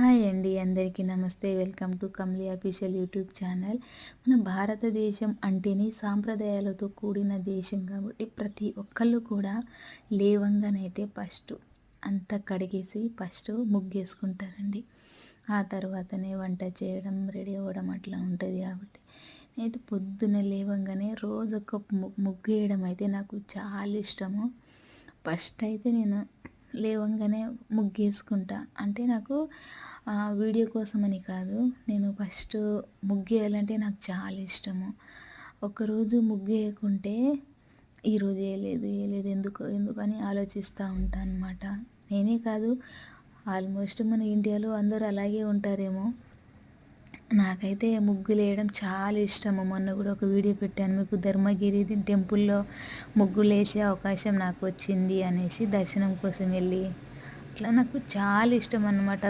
Hi అండి అందరికీ నమస్తే. Welcome to Kamli official YouTube channel. మన భారతదేశం అంటేనే సాంప్రదాయాలతో కూడిన దేశం కాబట్టి ప్రతి ఒక్కళ్ళు కూడా లేవంగానైతే ఫస్ట్ అంతా కడిగేసి ఫస్ట్ ముగ్గేసుకుంటారండి. ఆ తర్వాతనే వంట చేయడం రెడీ అవ్వడం అట్లా ఉంటుంది కాబట్టి. నేనైతే పొద్దున్న లేవంగానే రోజు ఒక ముగ్గు వేయడం అయితే నాకు చాలా ఇష్టము. ఫస్ట్ అయితే నేను లేవంగానే ముగ్గేసుకుంటా. అంటే నాకు వీడియో కోసమని కాదు. నేను ఫస్ట్ ముగ్గేయాలంటే నాకు చాలా ఇష్టము. ఒకరోజు ముగ్గేయకుంటే ఈరోజు వేయలేదు వేయలేదు ఎందుకు ఎందుకని ఆలోచిస్తూ ఉంటాను అనమాట నేనే కాదు ఆల్మోస్ట్ మన ఇండియాలో అందరూ అలాగే ఉంటారేమో. నాకైతే ముగ్గులు వేయడం చాలా ఇష్టము. మొన్న కూడా ఒక వీడియో పెట్టాను. మీకు ధర్మగిరి టెంపుల్లో ముగ్గులు వేసే అవకాశం నాకు వచ్చింది అనేసి దర్శనం కోసం వెళ్ళి అట్లా నాకు చాలా ఇష్టం అన్నమాట.